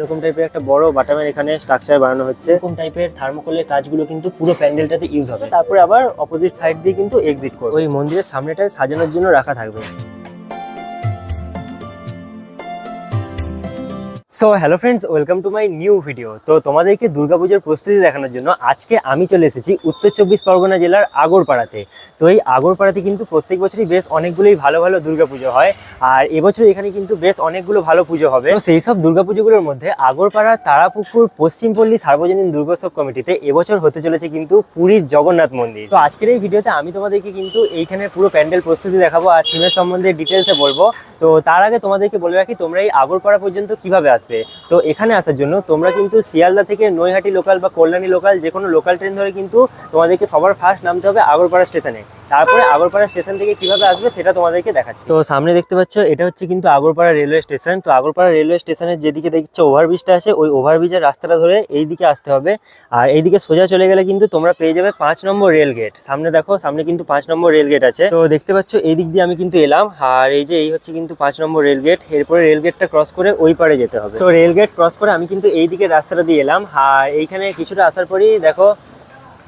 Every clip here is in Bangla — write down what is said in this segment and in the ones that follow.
এরকম টাইপের একটা বড় বাটামের এখানে স্ট্রাকচার বানানো হচ্ছে। এরকম টাইপের থার্মোকলের কাজগুলো কিন্তু পুরো প্যান্ডেলটাতে ইউজ হবে। তারপরে আবার অপোজিট সাইড দিয়ে কিন্তু এক্সিট করবে। ওই মন্দিরের সামনেটায় সাজানোর জন্য রাখা থাকবে। So hello friends welcome to my new video তো তোমাদেরকে দুর্গাপুজোর প্রস্তুতি দেখানোর জন্য আজকে আমি চলে এসেছি উত্তর চব্বিশ পরগনা জেলার আগরপাড়াতে। তো এই আগরপাড়াতে কিন্তু প্রত্যেক বছরই বেশ অনেকগুলোই ভালো ভালো দুর্গাপুজো হয়, আর এবছর এখানে কিন্তু বেশ অনেকগুলো ভালো পুজো হবে। তো সেই সব দুর্গাপুজোগুলোর মধ্যে আগরপাড়া, তারাপুকুর, পশ্চিমপল্লী, সার্বজনীন দুর্গোৎসব কমিটিতে এবছর হতে চলেছে কিন্তু পুরীর জগন্নাথ মন্দির। তো আজকের এই ভিডিওতে আমি তোমাদেরকে কিন্তু এইখানের পুরো প্যান্ডেল প্রস্তুতি দেখাবো আর থিমের সম্বন্ধে ডিটেলসে বলব। তো তার আগে তোমাদেরকে বলে রাখি, তোমরা এই আগরপাড়া পর্যন্ত কীভাবে আসবে? তো এখানে আসার জন্য তোমরা কিন্তু শিয়ালদা থেকে নৈহাটি লোকাল বা কল্যাণী লোকাল যে কোনো লোকাল ট্রেন ধরে কিন্তু তোমাদেরকে সবার ফার্স্ট নামতে হবে আগরপাড়া স্টেশনে তারপরে আগরপাড়া স্টেশন থেকে কীভাবে আসবে সেটা তোমাদেরকে দেখাচ্ছি। তো সামনে দেখতে পাচ্ছ, এটা হচ্ছে কিন্তু আগরপাড়া রেলওয়ে স্টেশন। তো আগরপাড়া রেলওয়ে স্টেশনের যেদিকে দেখছ ওভারব্রিজটা আছে, ওই ওভারব্রিজের রাস্তাটা ধরে এই দিকে আসতে হবে। আর এইদিকে সোজা চলে গেলে কিন্তু তোমরা পেয়ে যাবে পাঁচ নম্বর রেল গেট। সামনে দেখো, সামনে কিন্তু পাঁচ নম্বর রেল গেট আছে। তো দেখতে পাচ্ছ এই দিক দিয়ে আমি কিন্তু এলাম। আর এই যে এই হচ্ছে কিন্তু পাঁচ নম্বর রেল গেট। এরপরে রেল গেটটা ক্রস করে ওই পারে যেতে হবে। তো রেল গেট ক্রস করে আমি কিন্তু এই দিকে রাস্তাটা দিয়ে এলাম। আর এইখানে কিছুটা আসার পরেই দেখো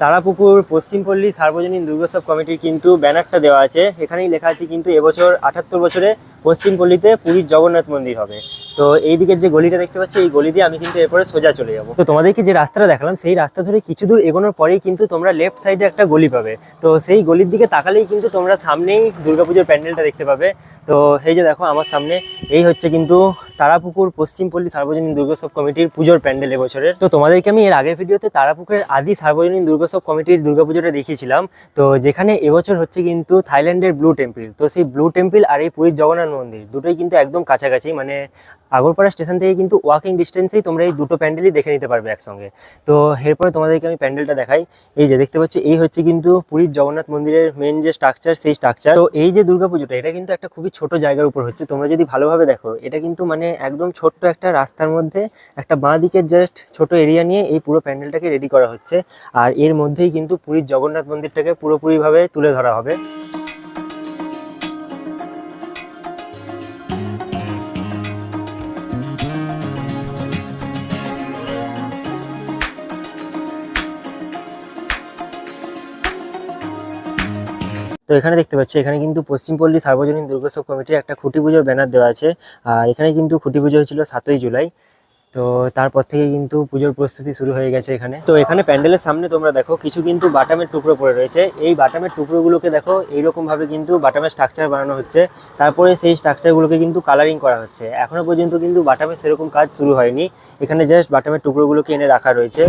তারাপুকুর পশ্চিমপল্লী সার্বজনীন দুর্গোৎসব কমিটির কিন্তু ব্যানারটা দেওয়া আছে। এখানেই লেখা আছে কিন্তু এবছর আটাত্তর বছরে পশ্চিমপল্লীতে পুরীর জগন্নাথ মন্দির হবে। তো এই দিকের যে গলিটা দেখতে পাচ্ছি, এই গলি দিয়ে আমি কিন্তু এরপরে সোজা চলে যাব। তো তোমাদেরকে যে রাস্তাটা দেখালাম, সেই রাস্তা ধরে কিছু দূর এগোনোর পরেই কিন্তু তোমরা লেফট সাইডে একটা গলি পাবে। তো সেই গলির দিকে তাকালেই কিন্তু তোমরা সামনেই দুর্গাপুজোর প্যান্ডেলটা দেখতে পাবে। তো এই যে দেখো, আমার সামনে এই হচ্ছে কিন্তু তারাপুকুর পশ্চিমপল্লী সার্বজনীন দুর্গোৎসব কমিটির পুজোর প্যান্ডেল এবছরের। তো তোমাদেরকে আমি এর আগের ভিডিওতে তারাপুকুরের আদি সার্বজনীন দুর্গোৎসব কমিটির দুর্গাপুজোটা দেখিয়েছিলাম। তো যেখানে এবছর হচ্ছে কিন্তু থাইল্যান্ডের ব্লু টেম্পল। তো সেই ব্লু টেম্পল আর এই পুরীর জগন্নাথ মন্দির। দুটোই কিন্তু একদম কাছাকাছি মানে আগরপাড়া স্টেশন থেকে কিন্তু ওয়াকিং ডিস্টেন্সেই তোমরা এই দুটো প্যান্ডেলই দেখে নিতে পারবে একসঙ্গে। তো এরপরে তোমাদেরকে আমি প্যান্ডেলটা দেখাই। এই যে দেখতে পাচ্ছ, এই হচ্ছে কিন্তু পুরীর জগন্নাথ মন্দিরের মেন যে স্ট্রাকচার সেই স্ট্রাকচার তো এই যে দুর্গাপুজোটা, এটা কিন্তু একটা খুবই ছোট জায়গার উপর হচ্ছে। তোমরা যদি ভালোভাবে দেখো, এটা কিন্তু মানে একদম ছোট্ট একটা রাস্তার মধ্যে একটা বাঁ দিকের জাস্ট ছোট এরিয়া নিয়ে এই পুরো প্যান্ডেলটাকে রেডি করা হচ্ছে। আর এর মধ্যেই কিন্তু পুরীর জগন্নাথ মন্দিরটাকে পুরোপুরিভাবে তুলে ধরা হবে। তো এখানে দেখতে পাচ্ছি, এখানে কিন্তু পশ্চিমপল্লী সার্বজনীন দুর্গোৎসব কমিটির একটা খুঁটি পুজোর ব্যানার দেওয়া আছে। আর এখানে কিন্তু খুঁটি পুজো হয়েছিল সাতই জুলাই। তো তারপর থেকে কিন্তু পুজোর প্রস্তুতি শুরু হয়ে গেছে এখানে। তো এখানে প্যান্ডেলের সামনে তোমরা দেখো, কিছু কিন্তু বাটামের টুকরো পড়ে রয়েছে। এই বাটামের টুকরোগুলোকে দেখো, এইরকমভাবে কিন্তু বাটামের স্ট্রাকচার বানানো হচ্ছে। তারপরে সেই স্ট্রাকচারগুলোকে কিন্তু কালারিং করা হচ্ছে। এখনও পর্যন্ত কিন্তু বাটামের সেরকম কাজ শুরু হয়নি। এখানে জাস্ট বাটামের টুকরোগুলোকে এনে রাখা রয়েছে।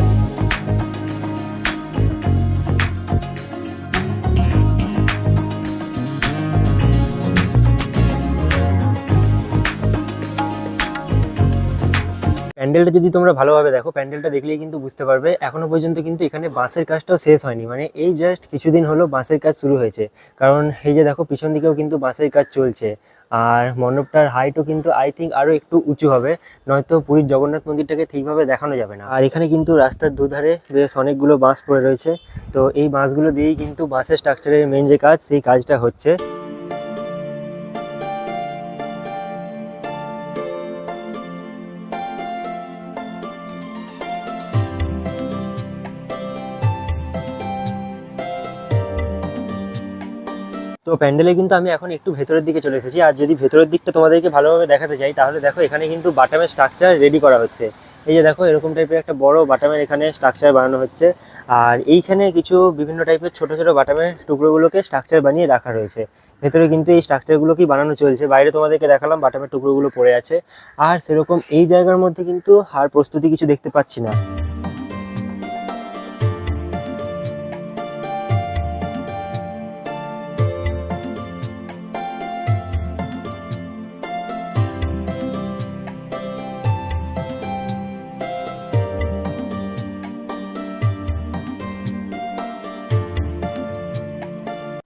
প্যান্ডেলটা যদি তোমরা ভালোভাবে দেখো প্যান্ডেলটা দেখলেই কিন্তু বুঝতে পারবে, এখনও পর্যন্ত কিন্তু এখানে বাঁশের কাজটাও শেষ হয়নি। মানে এই জাস্ট কিছুদিন হলো বাঁশের কাজ শুরু হয়েছে। কারণ এই যে দেখো, পিছন দিকেও কিন্তু বাঁশের কাজ চলছে। আর মণ্ডপটার হাইটও কিন্তু আই থিঙ্ক আরও একটু উঁচু হবে। নয়তো পুরীর জগন্নাথ মন্দিরটাকে ঠিকভাবে দেখানো যাবে না। আর এখানে কিন্তু রাস্তার দুধারে বেশ অনেকগুলো বাঁশ পড়ে রয়েছে। তো এই বাঁশগুলো দিয়েই কিন্তু বাঁশের স্ট্রাকচারের মেন যে কাজ, সেই কাজটা হচ্ছে। তো প্যান্ডেলে কিন্তু আমি এখন একটু ভেতরের দিকে চলে এসেছি। আর যদি ভেতরের দিকটা তোমাদেরকে ভালোভাবে দেখাতে চাই, তাহলে দেখো এখানে কিন্তু বাটামের স্ট্রাকচার রেডি করা হচ্ছে। এই যে দেখো, এরকম টাইপের একটা বড় বাটামের এখানে স্ট্রাকচার বানানো হচ্ছে। আর এইখানে কিছু বিভিন্ন টাইপের ছোট ছোট বাটামের টুকরোগুলোকে স্ট্রাকচার বানিয়ে রাখা রয়েছে। ভেতরে কিন্তু এই স্ট্রাকচারগুলোকেই বানানো চলছে। বাইরে তোমাদেরকে দেখালাম বাটামের টুকরোগুলো পড়ে আছে। আর সেরকম এই জায়গার মধ্যে কিন্তু আর প্রস্তুতি কিছু দেখতে পাচ্ছি না।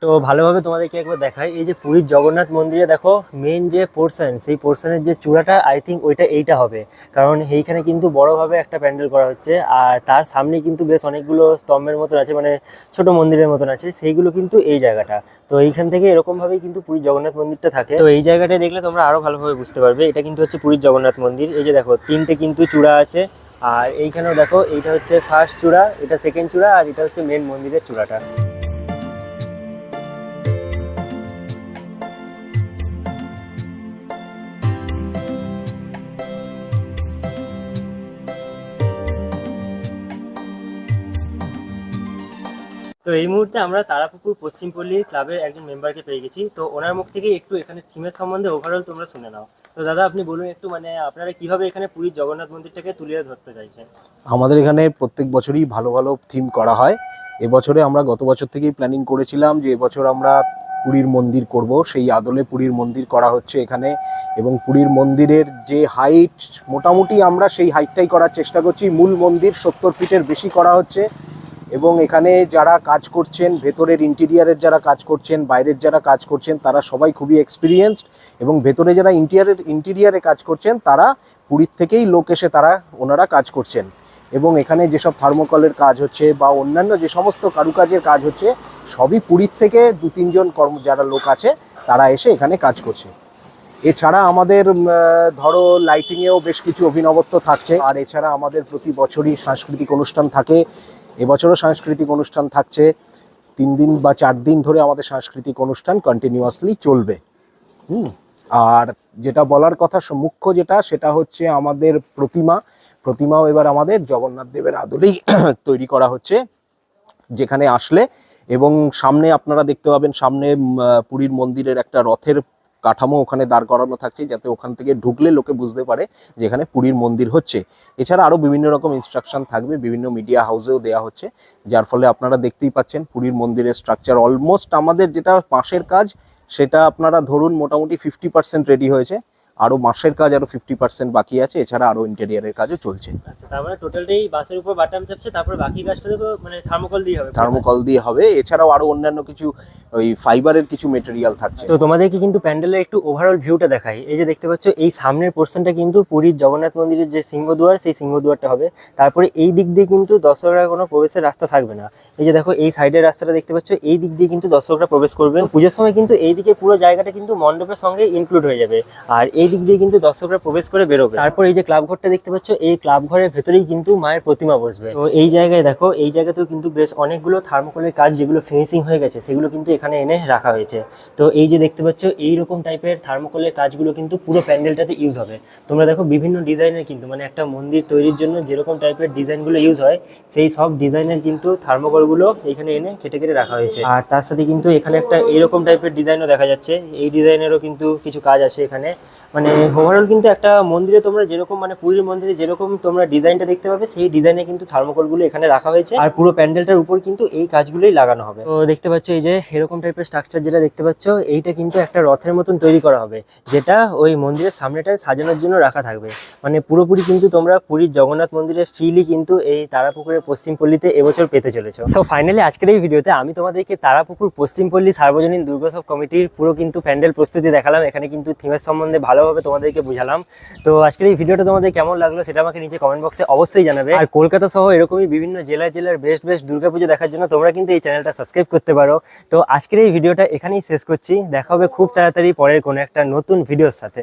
তো ভালোভাবে তোমাদেরকে একবার দেখাই। এই যে পুরীর জগন্নাথ মন্দিরে দেখো মেন যে পোর্শন সেই পোর্শনের যে চূড়াটা আই থিঙ্ক ওইটা এইটা হবে। কারণ এইখানে কিন্তু বড়ভাবে একটা প্যান্ডেল করা হচ্ছে, আর তার সামনে কিন্তু বেশ অনেকগুলো স্তম্ভের মতন আছে মানে ছোট মন্দিরের মতন আছে, সেইগুলো কিন্তু এই জায়গাটা। তো এইখান থেকে এরকম ভাবেই কিন্তু পুরীর জগন্নাথ মন্দিরটা থাকে। তো এই জায়গাটা দেখলে তোমরা আরও ভালোভাবে বুঝতে পারবে, এটা কিন্তু হচ্ছে পুরীর জগন্নাথ মন্দির। এই যে দেখো, তিনটে কিন্তু চূড়া আছে, আর এইখানেও দেখো, এইটা হচ্ছে ফার্স্ট চূড়া, এটা সেকেন্ড চূড়া, আর এটা হচ্ছে মেন মন্দিরের চূড়াটা। তো এই মুহূর্তে আমরা তারাপুকুর পশ্চিমপল্লী ক্লাবের একজন মেম্বারকে পেয়ে গেছি। তো ওনার মুখ থেকে একটু এখানে থিমের সম্বন্ধে ওভারঅল তোমরা শুনে নাও। তো দাদা, আপনি বলুন একটু মানে আপনারা কীভাবে এখানে পুরীর জগন্নাথ মন্দিরটাকে তুলিয়ে ধরতে চাইছেন? আমাদের এখানে প্রত্যেক বছরই ভালো ভালো থিম করা হয়। এবছরে আমরা গত বছর থেকেই প্ল্যানিং করেছিলাম যে এবছর আমরা পুরীর মন্দির করব। সেই আদলে পুরীর মন্দির করা হচ্ছে এখানে। এবং পুরীর মন্দিরের যে হাইট মোটামুটি আমরা সেই হাইটটাই করার চেষ্টা করছি। মূল মন্দির সত্তর ফিটের বেশি করা হচ্ছে। এবং এখানে যারা কাজ করছেন, ভেতরের ইন্টেরিয়ারের যারা কাজ করছেন, বাইরের যারা কাজ করছেন, তারা সবাই খুবই এক্সপিরিয়েন্সড এবং ভেতরে যারা ইন্টেরিয়ারের ইন্টেরিয়ারে কাজ করছেন, তারা পুরীর থেকেই লোক এসে তারা, ওনারা কাজ করছেন। এবং এখানে যেসব থার্মোকলের কাজ হচ্ছে বা অন্যান্য যে সমস্ত কারুকাজের কাজ হচ্ছে, সবই পুরীর থেকে দু তিনজন কর্ম, যারা লোক আছে, তারা এসে এখানে কাজ করছে। এছাড়া আমাদের ধরো লাইটিংয়েও বেশ কিছু অভিনবত্ব থাকছে। আর এছাড়া আমাদের প্রতি বছরই সাংস্কৃতিক অনুষ্ঠান থাকে। এবছরও সাংস্কৃতিক অনুষ্ঠান থাকছে। তিন দিন বা চার দিন ধরে আমাদের সাংস্কৃতিক অনুষ্ঠান কন্টিনিউয়াসলি চলবে। হুম, আর যেটা বলার কথা মুখ্য যেটা, সেটা হচ্ছে আমাদের প্রতিমা। প্রতিমাও এবার আমাদের জগন্নাথ দেবের আদলেই তৈরি করা হচ্ছে, যেখানে আসলে। এবং সামনে আপনারা দেখতে পাবেন, সামনে পুরীর মন্দিরের একটা রথের কাঠামো ওখানে দাঁড় করানো থাকছে যাতে ওখান থেকে ঢুকলে লোকে বুঝতে পারে যে এখানে পুরীর মন্দির হচ্ছে। এছাড়া আরও বিভিন্ন রকম ইনস্ট্রাকশন থাকবে, বিভিন্ন মিডিয়া হাউসেও দেওয়া হচ্ছে, যার ফলে আপনারা দেখতেই পাচ্ছেন পুরীর মন্দিরের স্ট্রাকচার অলমোস্ট আমাদের যেটা পাশের কাজ, সেটা আপনারা ধরুন মোটামুটি ফিফটি পার্সেন্ট রেডি হয়েছে। আরও মাসের কাজ আরও ফিফটি পার্সেন্ট বাকি আছে এছাড়া আরও ইন্টেরিয়ারের কাজও চলছে। মানে টোটালটাই বাসের উপর বাটাম চাপছে তারপর বাকি কাজটা তো মানে থার্মোকল দিয়ে হবে। থার্মোকল দিয়ে হবে এছাড়াও আরও অন্যান্য কিছু ওই ফাইবারের কিছু মেটেরিয়াল থাকছে। তো তোমাদেরকে কিন্তু প্যান্ডেলের একটু ওভারঅল ভিউটা দেখাই। এই যে দেখতে পাচ্ছ এই সামনের পোর্শনটা কিন্তু পুরীর জগন্নাথ মন্দিরের যে সিংহদুয়ার সেই সিংহদুয়ারটা হবে। তারপরে এই দিক দিয়ে কিন্তু দর্শকরা কোনো প্রবেশের রাস্তা থাকবে না। এই যে দেখো এই সাইডের রাস্তাটা দেখতে পাচ্ছ এই দিক দিয়ে কিন্তু দর্শকরা প্রবেশ করবে পুজোর সময় কিন্তু এই দিকে পুরো জায়গাটা কিন্তু মণ্ডপের সঙ্গে ইনক্লুড হয়ে যাবে। আর এই দিক দিয়ে কিন্তু দর্শকরা প্রবেশ করে বেরোবে। তারপর এই যে ক্লাব ঘরটা দেখতে পাচ্ছ, এই ক্লাব ঘরের ভেতরেই কিন্তু মায়ের প্রতিমা বসবে। তো এই জায়গায় দেখো, এই জায়গাতেও কিন্তু বেশ অনেকগুলো থার্মোকলের কাজ যেগুলো ফিনিশিং হয়ে গেছে, সেগুলো কিন্তু এখানে এনে রাখা হয়েছে। তো এই যে দেখতে পাচ্ছ এই রকম টাইপের থার্মোকলের কাজগুলো কিন্তু পুরো প্যান্ডেলটাতে ইউজ হবে। তোমরা দেখো, বিভিন্ন ডিজাইনের কিন্তু মানে একটা মন্দির তৈরির জন্য যেরকম টাইপের ডিজাইনগুলো ইউজ হয়, সেই সব ডিজাইনের কিন্তু থার্মোকলগুলো এখানে এনে কেটে কেটে রাখা হয়েছে। আর তার সাথে কিন্তু এখানে একটা এরকম টাইপের ডিজাইনও দেখা যাচ্ছে। এই ডিজাইনেরও কিন্তু কিছু কাজ আছে এখানে। মানে ওভারঅল কিন্তু একটা মন্দিরে তোমরা যেরকম মানে পুরীর মন্দিরে যেরকম তোমরা ডিজাইনটা দেখতে পাবে, সেই ডিজাইনে কিন্তু থার্মোকলগুলো এখানে রাখা হয়েছে। আর পুরো প্যান্ডেলটার উপর কিন্তু এই কাজগুলোই লাগানো হবে। তো দেখতে পাচ্ছ এই যে, এরকম টাইপের স্ট্রাকচার যেটা দেখতে পাচ্ছ, এইটা কিন্তু একটা রথের মতন তৈরি করা হবে, যেটা ওই মন্দিরের সামনেটায় সাজানোর জন্য রাখা থাকবে। মানে পুরোপুরি কিন্তু তোমরা পুরীর জগন্নাথ মন্দিরের ফিলই কিন্তু এই তারাপুকুরের পশ্চিমপল্লীতে এবছর পেতে চলেছো। সো ফাইনালি আজকের এই ভিডিওতে আমি তোমাদেরকে তারাপুকুর পশ্চিমপল্লী সার্বজনীন দুর্গোৎসব কমিটির পুরো কিন্তু প্যান্ডেল প্রস্তুতি দেখালাম। এখানে কিন্তু থিমের সম্বন্ধে ভালোভাবে তোমাদেরকে বুঝালাম। তো আজকের এই ভিডিওটা তোমাদের কেমন লাগল সেটা আমাকে নিচে কমেন্ট বক্সে অবশ্যই জানাবে। আর কলকাতা সহ এরকমই বিভিন্ন জেলায় জেলার বেস্ট বেস্ট দুর্গাপুজো দেখার জন্য তোমরা কিন্তু এই চ্যানেলটা সাবস্ক্রাইব করতে পারো। তো আজকের এই ভিডিওটা এখানেই শেষ করছি। দেখা হবে খুব তাড়াতাড়ি পরের কোনো একটা নতুন ভিডিওর সাথে।